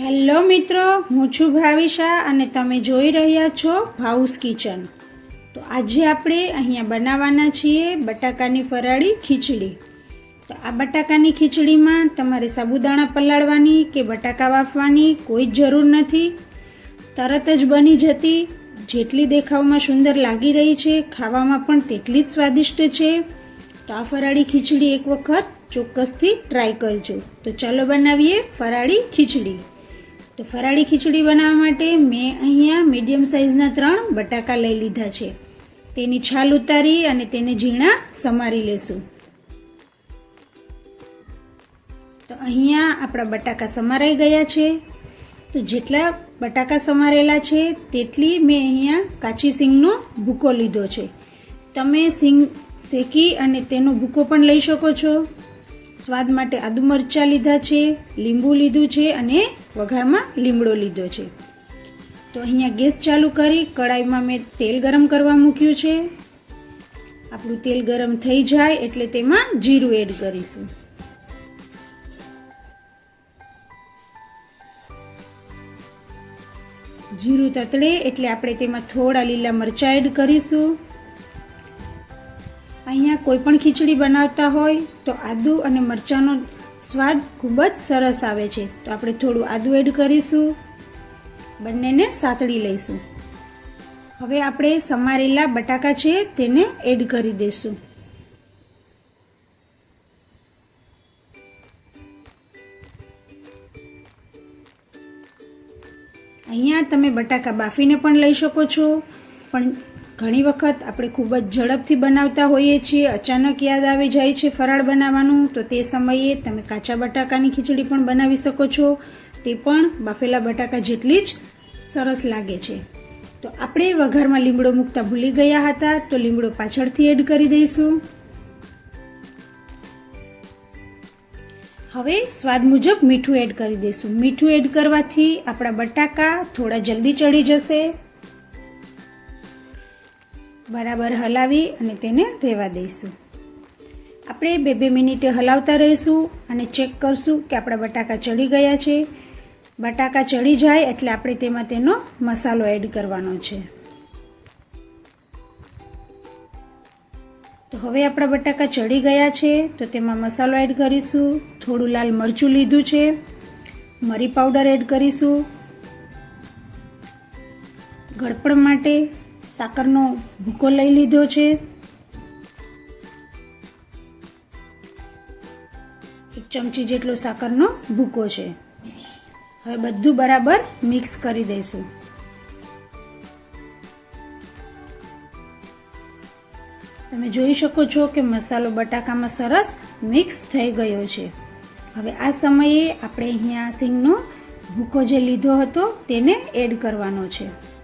Hello મિત્રો, હું છું ભાવિશા અને તમે જોઈ રહ્યા છો ભાઉસ કિચન. તો આજે આપણે અહીંયા બનાવવાના છીએ બટાકાની ફરાળી ખીચડી. તો આ બટાકાની ખીચડીમાં તમારે સાબુદાણા પલાળવાની કે બટાકા વાફવાની કોઈ જ જરૂર નથી. તરત જ બની જતી, જેટલી દેખાવમાં સુંદર લાગી રહી છે, ખાવામાં પણ તેટલી જ સ્વાદિષ્ટ છે. તો આ ફરાળી ખીચડી એક વખત ચોક્કસથી ટ્રાય કરજો. તો ચાલો બનાવીએ ફરાળી ખીચડી. તો ફરાળી ખીચડી બનાવવા માટે મેં અહીંયા મીડિયમ સાઇઝના ત્રણ બટાકા લઈ લીધા છે. તેની છાલ ઉતારી અને તેને ઝીણા સમારી લેશું. તો અહીંયા આપણા બટાકા સમારાઈ ગયા છે. તો જેટલા બટાકા સમારેલા છે, તેટલી મેં અહીંયા કાચી સિંગનો ભૂકો લીધો છે. તમે સિંગ શેકી અને તેનો ભૂકો પણ લઈ શકો છો. સ્વાદ માટે આદુ મરચાં લીધા છે, લીંબુ લીધું છે અને વઘારમાં લીમડો લીધો છે. તો અહીંયા ગેસ ચાલુ કરી, કડાઈમાં મેં તેલ ગરમ કરવા મૂક્યું છે. આપણું તેલ ગરમ થઈ જાય એટલે તેમાં જીરું એડ કરીશું. જીરું તતડે એટલે આપણે તેમાં થોડા લીલા મરચાં એડ કરીશું. અહીંયા કોઈ પણ ખીચડી બનાવતા હોય તો આદુ અને મરચાંનો સ્વાદ ખૂબ જ સરસ આવે છે. તો આપણે થોડું આદું એડ કરીશું. બંનેને સાતળી લઈશું. હવે આપણે સમારેલા બટાકા છે તેને એડ કરી દઈશું. અહીંયા તમે બટાકા બાફીને પણ લઈ શકો છો, પણ ઘણી વખત આપણે ખૂબ જ ઝડપથી બનાવતા હોઈએ છીએ, અચાનક યાદ આવી જાય છે ફરાળ બનાવવાનું, તો તે સમયે તમે કાચા બટાકાની ખીચડી પણ બનાવી શકો છો. તે પણ બાફેલા બટાકા જેટલી જ સરસ લાગે છે. તો આપણે વઘારમાં લીમડો મૂકતા ભૂલી ગયા હતા, તો લીમડો પાછળથી એડ કરી દઈશું. હવે સ્વાદ મુજબ મીઠું એડ કરી દઈશું. મીઠું એડ કરવાથી આપણા બટાકા થોડા જલ્દી ચડી જશે. બરાબર હલાવી અને તેને રહેવા દઈશું. આપણે બે બે મિનિટે હલાવતા રહીશું અને ચેક કરશું કે આપણા બટાકા ચડી ગયા છે. બટાકા ચડી જાય એટલે આપણે તેમાં તેનો મસાલો એડ કરવાનો છે. તો હવે આપણા બટાકા ચડી ગયા છે, તો તેમાં મસાલો એડ કરીશું. થોડું લાલ મરચું લીધું છે. મરી પાવડર એડ કરીશું. ગળપણ માટે સાકરનો ભૂકો લઈ લીધો છે. એક ચમચી જેટલો સાકરનો ભૂકો છે. હવે બધું બરાબર મિક્સ કરી દઈશું. તમે જોઈ શકો છો કે મસાલો બટાકામાં સરસ મિક્સ થઈ ગયો છે. હવે આ સમયે આપણે અહીંયા સિંગનો ભૂકો જે લીધો હતો તેને એડ કરવાનો છે.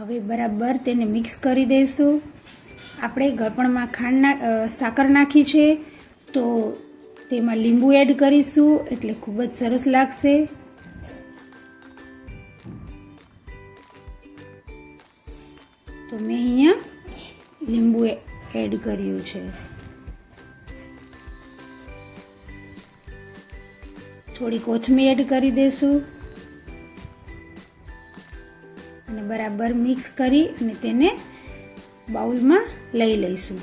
હવે બરાબર તેને મિક્સ કરી દઈશું. આપણે ગળપણમાં ખાંડ ના સાકર નાખી છે. તો તેમાં લીંબુ એડ કરીશું, એટલે ખૂબ જ સરસ લાગશે. તો મેં અહીંયા લીંબુ એડ કર્યું છે. થોડી કોથમીર એડ કરી દઈશું. બરાબર મિક્સ કરી અને તેને બાઉલમાં લઈ લઈશું.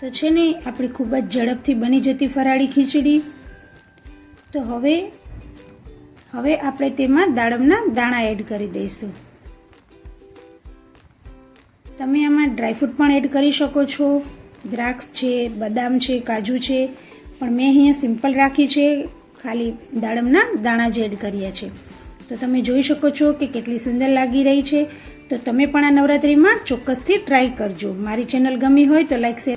તો છે ને, આપણી ખૂબ જ ઝડપથી બની જતી ફરાળી ખીચડી. તો હવે હવે આપણે તેમાં દાડમના દાણા એડ કરી દઈશું. તમે આમાં ડ્રાયફ્રૂટ પણ એડ કરી શકો છો. દ્રાક્ષ છે, બદામ છે, કાજુ છે, પણ મેં અહીંયા સિમ્પલ રાખી છે. ખાલી દાડમના દાણા જ એડ કર્યા છે. તો તમે જોઈ શકો છો કે કેટલી સુંદર લાગી રહી છે. તો તમે પણ આ નવરાત્રિમાં ચોક્કસથી ટ્રાય કરજો. મારી ચેનલ ગમી હોય તો લાઈક શેર